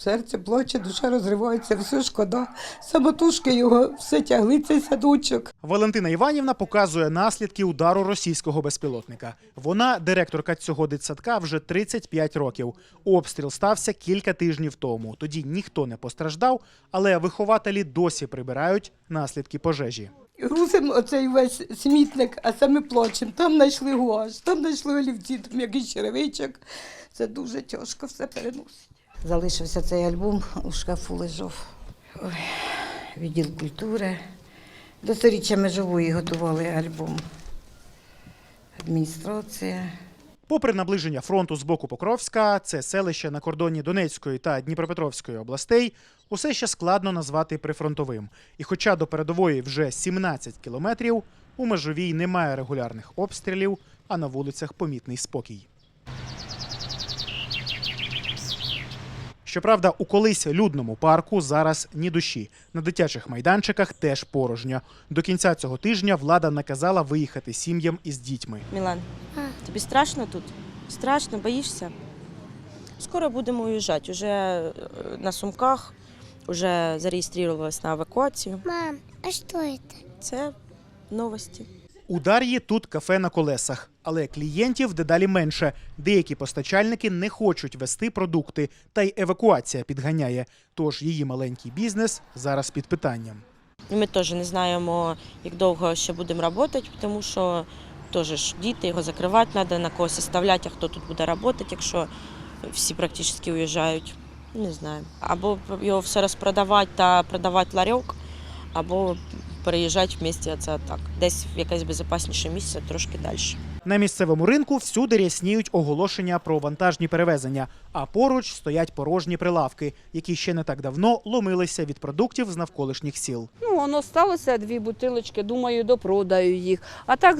Серце плаче, душа розривається, все шкода. Самотужки його все тягли цей садочок. Валентина Іванівна показує наслідки удару російського безпілотника. Вона директорка цього дитсадка вже 35 років. Обстріл стався кілька тижнів тому. Тоді ніхто не постраждав, але вихователі досі прибирають наслідки пожежі. Грузимо оцей весь смітник, а саме плачемо. Там знайшли гуаш, там знайшли олівці, там якийсь черевичок. Це дуже тяжко все переносить. Залишився цей альбом, у шкафу лежав. Ой, відділ культури. До сторіччя межової готували альбом. Адміністрація. Попри наближення фронту з боку Покровська, це селище на кордоні Донецької та Дніпропетровської областей, усе ще складно назвати прифронтовим. І хоча до передової вже 17 кілометрів, у межовій немає регулярних обстрілів, а на вулицях помітний спокій. Щоправда, у колись людному парку зараз ні душі. На дитячих майданчиках теж порожньо. До кінця цього тижня влада наказала виїхати сім'ям із дітьми. Мілан, тобі страшно тут? Страшно, боїшся? Скоро будемо уїжджати. Уже е, на сумках, вже зареєструвалась на евакуацію. Мам, а что это? Це новості. У Дар'ї тут кафе на колесах, але клієнтів дедалі менше. Деякі постачальники не хочуть вести продукти, та й евакуація підганяє. Тож її маленький бізнес зараз під питанням. Ми теж не знаємо, як довго ще будемо працювати, тому що теж діти, його закривати треба, на когось оставляти, а хто тут буде працювати, якщо всі практично уїжджають. Не знаю. Або його все розпродавати та продавати ларьок, або переїжджати в місті це так. Десь в якесь безпечніше місце, трошки далі. На місцевому ринку всюди рясніють оголошення про вантажні перевезення, а поруч стоять порожні прилавки, які ще не так давно ломилися від продуктів з навколишніх сіл. Ну, воно сталося дві бутилочки, думаю, допродаю їх. А так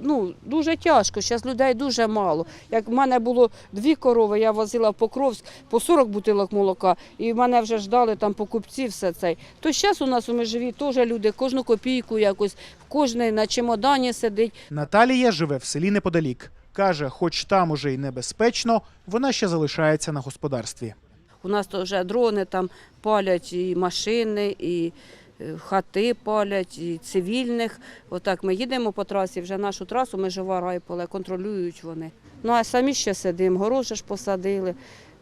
ну, дуже тяжко. Зараз людей дуже мало. Як в мене було дві корови, я возила в Покровськ по 40 бутилок молока, і мене вже ждали там покупці, все це. То зараз у нас у межові теж люди кожну копійку якось, кожний на чемодані сидить. Наталія живе в селі неподалік. Каже, хоч там уже й небезпечно, вона ще залишається на господарстві. У нас то вже дрони там палять і машини, і е, хати палять, і цивільних. Отак ми їдемо по трасі, вже нашу трасу межова райполе, контролюють вони. Ну а самі ще сидимо, горожі ж посадили,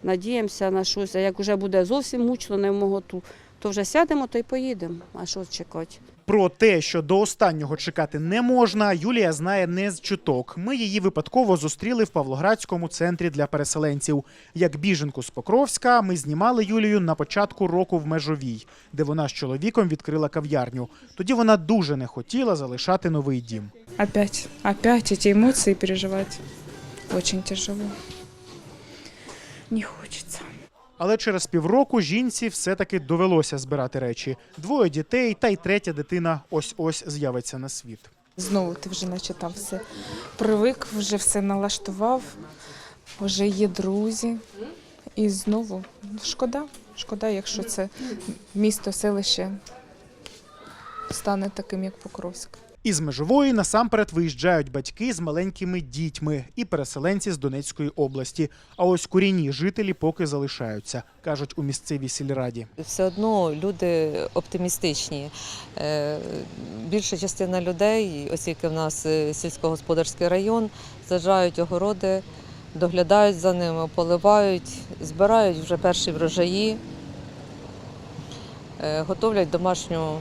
надіємося на щось. А як вже буде зовсім мучно, не в моготу, то вже сядемо та й поїдемо. А що чекати? Про те, що до останнього чекати не можна, Юлія знає не з чуток. Ми її випадково зустріли в Павлоградському центрі для переселенців. Як біженку з Покровська, ми знімали Юлію на початку року в Межовій, де вона з чоловіком відкрила кав'ярню. Тоді вона дуже не хотіла залишати новий дім. Опять, опять эти эмоции переживать очень тяжело. Не хочется. Але через півроку жінці все-таки довелося збирати речі. Двоє дітей та й третя дитина ось-ось з'явиться на світ. Знову ти вже наче там все привик, вже все налаштував, вже є друзі. І знову шкода. Шкода, якщо це місто, селище стане таким, як Покровськ. Із межової насамперед виїжджають батьки з маленькими дітьми і переселенці з Донецької області. А ось корінні жителі поки залишаються, кажуть у місцевій сільраді. все одно люди оптимістичні. Е, Більша частина людей, оскільки в нас е, сільськогосподарський район, саджають огороди, доглядають за ними, поливають, збирають вже перші врожаї, е, готовлять домашню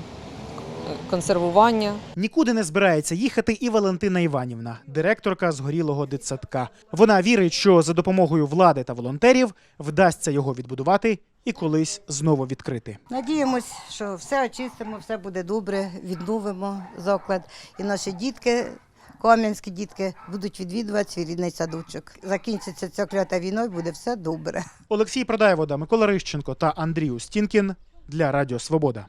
консервування. Нікуди не збирається їхати і Валентина Іванівна, директорка згорілого дитсадка. Вона вірить, що за допомогою влади та волонтерів вдасться його відбудувати і колись знову відкрити. Надіємось, що все очистимо, все буде добре, відновимо заклад. І наші дітки, кам'янські дітки, будуть відвідувати свій рідний садочок. Закінчиться ця клята війна буде все добре. Олексій Продаєвода, Микола Рищенко та Андрій Устінкін для Радіо Свобода.